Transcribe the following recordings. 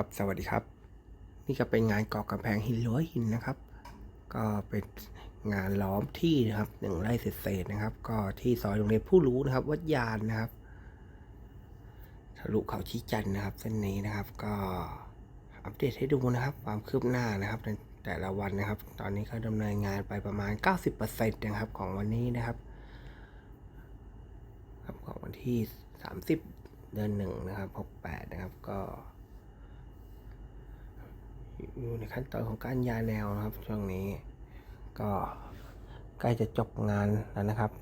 ครับ สวัสดีครับ นี่ก็เป็นงานก่อกำแพงหินรั้วหินนะครับ ก็เป็นงานล้อมที่นะครับหนึ่งไร่เศษนะครับ ก็ที่ซอยโรงเรียนผู้รู้นะครับ วัดยานนะครับทะลุเขาชี้จันทร์นะครับ เส้นนี้นะครับ ก็อัปเดตให้ดูนะครับ ความคืบหน้านะครับในแต่ละวันนะครับ ตอนนี้ก็ดำเนินงานไปประมาณ 90%นะครับของวันนี้นะครับครับของวันที่ 30 เดือนหนึ่งนะครับ68นะครับ ก็ อยู่ในขั้นตอนของการยาแนวนะครับ ช่วงนี้ ก็ใกล้จะจบงานแล้วนะครับ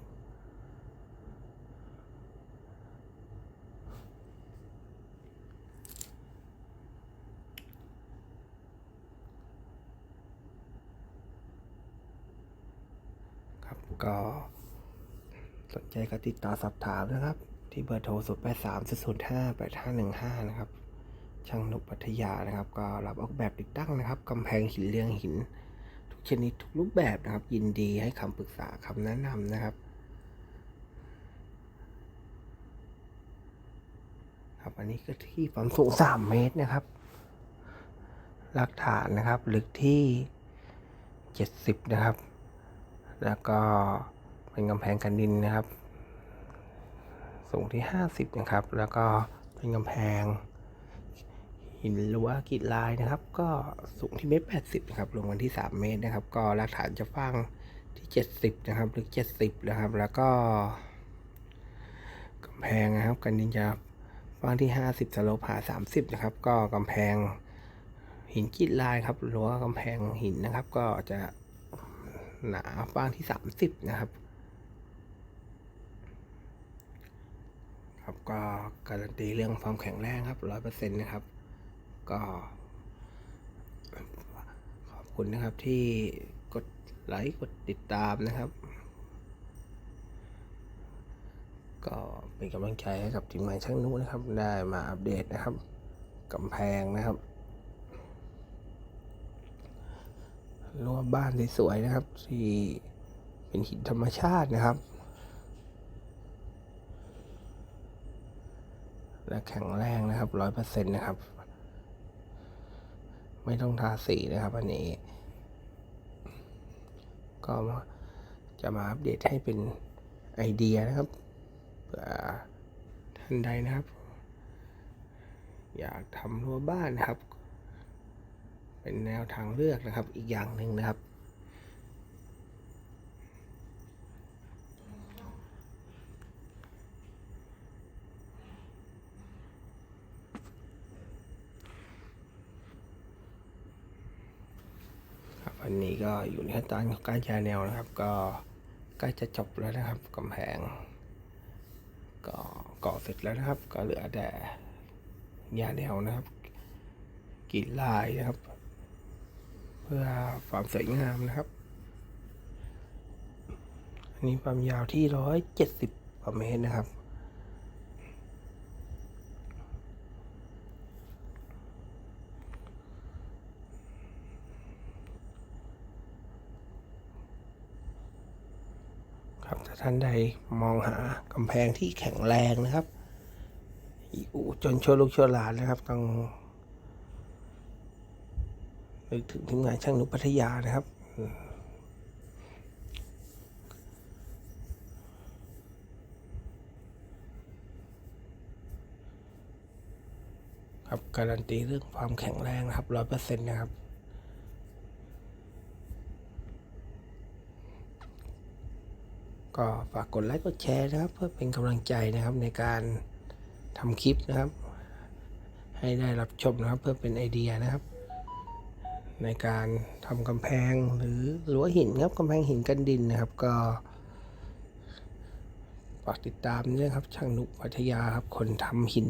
ครับก็สนใจก็ติดต่อสอบถามนะครับ ที่เบอร์โทร 0 8 3 0 5 8 5 1 5 นะครับ ช่างนุกพัทยานะครับ ก็รับออกแบบติดตั้งนะครับกำแพงหินเรียงหิน ทุกชนิดทุกรูปแบบนะครับ ยินดีให้คำปรึกษาคำแนะนำนะครับครับอันนี้ก็ที่ความสูง3 เมตรนะครับหลักฐานนะครับลึกที่ 70 นะครับ แล้วก็เป็นกำแพงกันดินนะครับ สูงที่ 50 นะครับ แล้วก็เป็นกำแพง หินรั้วกรีดลายนะครับ ก็สูงที่เมตรแปดสิบนะครับรวมกันที่สามเมตรนะครับ ก็รากฐานจะฟังที่เจ็ดสิบนะครับลึกเจ็ดสิบนะครับ แล้วก็กำแพงนะครับกันดินจะฟังที่ห้าสิบสโลปหาสามสิบนะครับ ก็กำแพงหินกรีดลายครับรั้วกำแพงหินนะครับ ก็จะหนาฟังที่สามสิบนะครับครับก็การันตีเรื่องความแข็งแรงครับร้อยเปอร์เซ็นต์นะครับ ก็ขอบคุณนะครับที่กดไลค์กดติดตามนะครับ ก็เป็นกำลังใจให้กับทีมงานช่างนุนะครับ ได้มาอัปเดตนะครับกำแพงนะครับรั้วบ้านสวยๆนะครับ ที่เป็นหินธรรมชาตินะครับ และแข็งแรงนะครับร้อยเปอร์เซ็นต์นะครับ ไม่ต้องทาสีนะครับอันนี้ ก็จะมาอัปเดตให้เป็นไอเดียนะครับเผื่อท่านใดนะครับ อยากทำรั้วบ้านนะครับ เป็นแนวทางเลือกนะครับอีกอย่างหนึ่งนะครับ ครันนี้ก็อยู่ในขั้นตอนของการยาแนวนะครับ ก็ใกล้จะจบแล้วนะครับกำแพงก็ก่อเสร็จแล้วนะครับ ก็เหลือแต่ยาแนวนะครับกีดลายนะครับ เพื่อความสวยงามนะครับอันนี้ความยาวที่ร้อยเจ็ดสิบเมตรนะครับ ครับถ้า ท่านใดมองหากำแพงที่แข็งแรงนะครับอยู่จนชั่วลูกชั่วหลานนะครับต้องนึกถึงทีมงานช่างนุพัทยานะครับ ครับการันตีเรื่องความแข็งแรงนะครับร้อยเปอร์เซ็นต์นะครับ ก็ฝากกดไลค์กดแชร์นะครับ เพื่อเป็นกำลังใจนะครับในการทำคลิปนะครับ ให้ได้รับชมนะครับ เพื่อเป็นไอเดียนะครับ ในการทำกำแพงหรือรั้วหินครับกำแพงหินกันดินนะครับ ก็ฝากติดตามด้วยครับช่างนุพัทยาครับคนทำหิน